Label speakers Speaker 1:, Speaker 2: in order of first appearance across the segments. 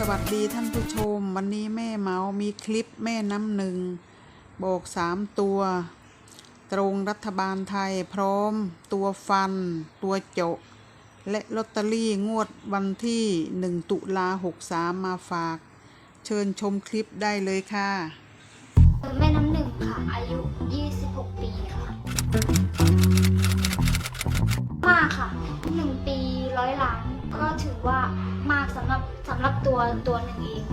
Speaker 1: สวัสดีท่านผู้ชม วันนี้แม่เมา มีคลิปแม่น้ำหนึ่งบอกสามตัว ตรงรัฐบาลไทยพร้อม ตัวฟัน ตัวโจะและลอตเตอรี่งวดวันที่หนึ่งตุลาหกสามมาฝาก เชิญชมคลิปได้เลยค่ะ
Speaker 2: แม่น้ำหนึ่งค่ะ อายุ 26 ปีค่ะ มากค่ะ 1 ปีร้อยล้าน ก็ถือว่า สำหรับสำหรับตัวตัวหนึ่งเอง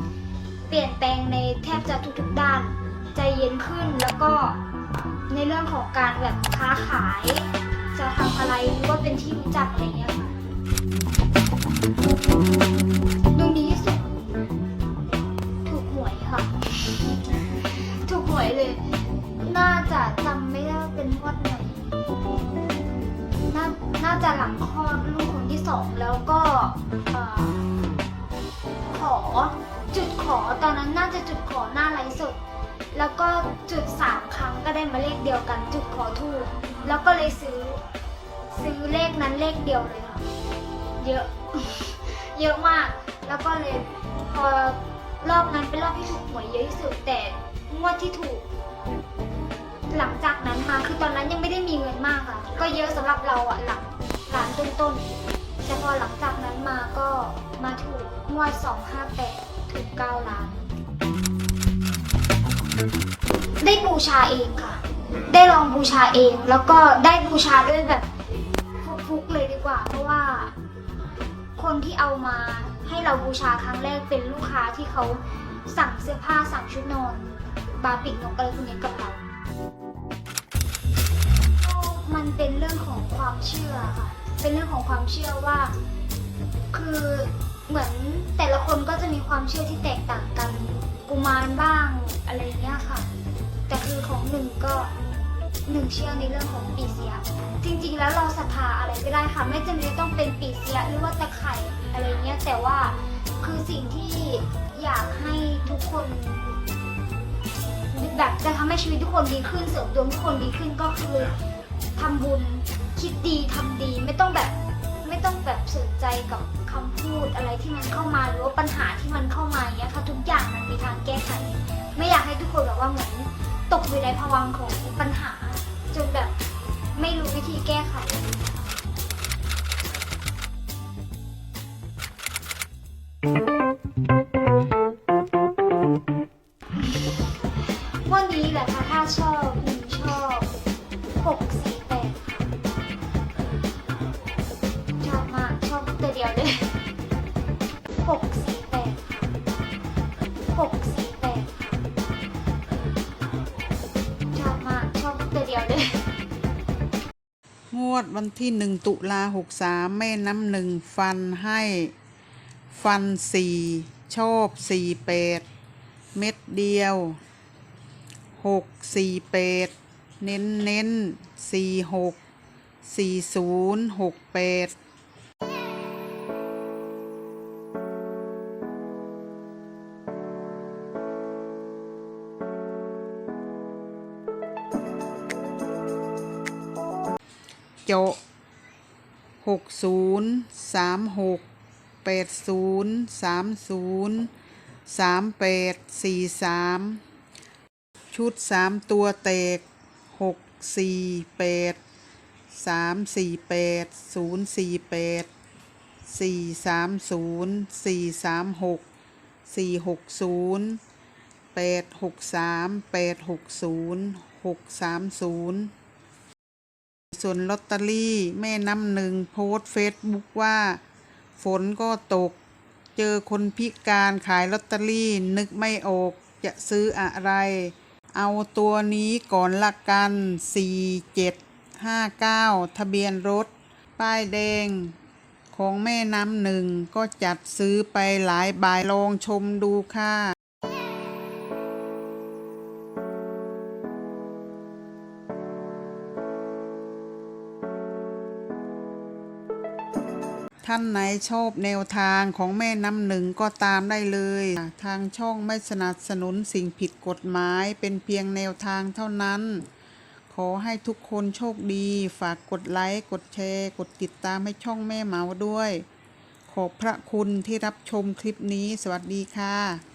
Speaker 2: เปลี่ยนแปลงในแทบจะทุกๆด้าน ใจเย็นขึ้นแล้วก็ในเรื่องของการแบบค้าขาย จะทำอะไรหรือว่าเป็นที่รู้จักอะไรเงี้ยค่ะดวงดีที่สุดถูกหวยค่ะ ถูกหวยเลย น่าจะจำไม่ได้เป็นงวดไหน น่าจะหลังคลอดลูกคนที่สองแล้วก็เอ่อขอจุดขอตอนนั้นน่าจะจุดขอหน้าไลฟ์สดแล้วก็จุดสามครั้งก็ได้มาเลขเดียวกัน จุดขอถูกแล้วก็เลยซื้อ ซื้อเลขนั้นเลขเดียวเลยค่ะเยอะ เยอะมาก แล้วก็เลยพอรอบนั้นเป็นรอบที่ถูกหวยเยอะที่สุดแต่งวดที่ถูก หลังจากนั้นมาคือตอนนั้นยังไม่ได้มีเงินมากค่ะ ก็เยอะสำหรับเราอะหลัก ล้านต้นๆแต่พอหลังจากนั้นมาก็มาถูกงวด 258 ถูก 9 ล้าน ได้บูชาเองค่ะ ได้ลองบูชาเอง แล้วก็ได้บูชาด้วยแบบฟุกๆเลยดีกว่า เพราะว่า คนที่เอามาให้เราบูชาครั้งแรกเป็นลูกค้าที่เขาสั่งเสื้อผ้าสั่งชุดนอน บาปิกนกอะไรพวกนี้กับเรามันเป็นเรื่องของความเชื่อค่ะ เป็นเรื่องของความเชื่อว่า คือเหมือนแต่ละคนก็จะมีความเชื่อที่แตกต่างกัน กุมารบ้างอะไรเงี้ยค่ะ แต่คือของหนึ่งก็หนึ่งเชื่อในเรื่องของปีเสีย จริงๆแล้วเราศรัทธาอะไรก็ได้ค่ะ ไม่จำเป็นต้องเป็นปีเสียหรือว่าตะไคร่อะไรเงี้ยแต่ว่าคือสิ่งที่อยากให้ทุกคนแบบจะทำให้ชีวิตทุกคนดีขึ้นเสริมดวงทุกคนดีขึ้นก็คือทำบุญ คิดดีทำดีไม่ต้องแบบ ไม่ต้องแบบสนใจกับคำพูดอะไรที่มันเข้ามาหรือว่าปัญหาที่มันเข้ามาอย่างเงี้ยค่ะทุกอย่างมันมีทางแก้ไข ไม่อยากให้ทุกคนแบบว่าเหมือนตกอยู่ในภวังค์ของปัญหาจนแบบไม่รู้วิธีแก้ไข ยวเลยหกสี่แปดหกสี่แปดชอบมากชอบตัวเดียวเลย
Speaker 1: งวดวันที่หนึ่งตุลาหกสามแม่น้ำหนึ่งฟันให้ ฟันสี่ชอบสี่แปดเม็ดเดียวหกสี่แปดเน้นเน้นสี่หกสี่ศูนย์หกแปด โจะหกศูนย์สามหกแปดศูนย์สามศูนย์สามแปดสี่สามชุดสามตัวแตกหกสี่แปดสามสี่แปดศูนย์สี่แปดสี่สามศูนย์สี่สามหกสี่หกศูนย์แปดหกสามแปดหกศูนย์หกสามศูนย์ ส่วนลอตเตอรี่แม่น้ำหนึ่งโพสเฟซบุ๊กว่า ฝนก็ตก เจอคนพิการขายลอตเตอรี่นึกไม่ออกจะซื้ออะไร เอาตัวนี้ก่อนละกัน 4759 ทะเบียนรถ ป้ายแดง ของแม่น้ำหนึ่งก็จัดซื้อไปหลายใบายลองชมดูค่ะ ท่านไหนชอบแนวทางของแม่น้ำหนึ่งก็ตามได้เลย ทางช่องไม่สนับสนุนสิ่งผิดกฎหมายเป็นเพียงแนวทางเท่านั้น ขอให้ทุกคนโชคดี ฝากกดไลค์ กดแชร์ กดติดตามให้ช่องแม่เหมาด้วย ขอบพระคุณที่รับชมคลิปนี้ สวัสดีค่ะ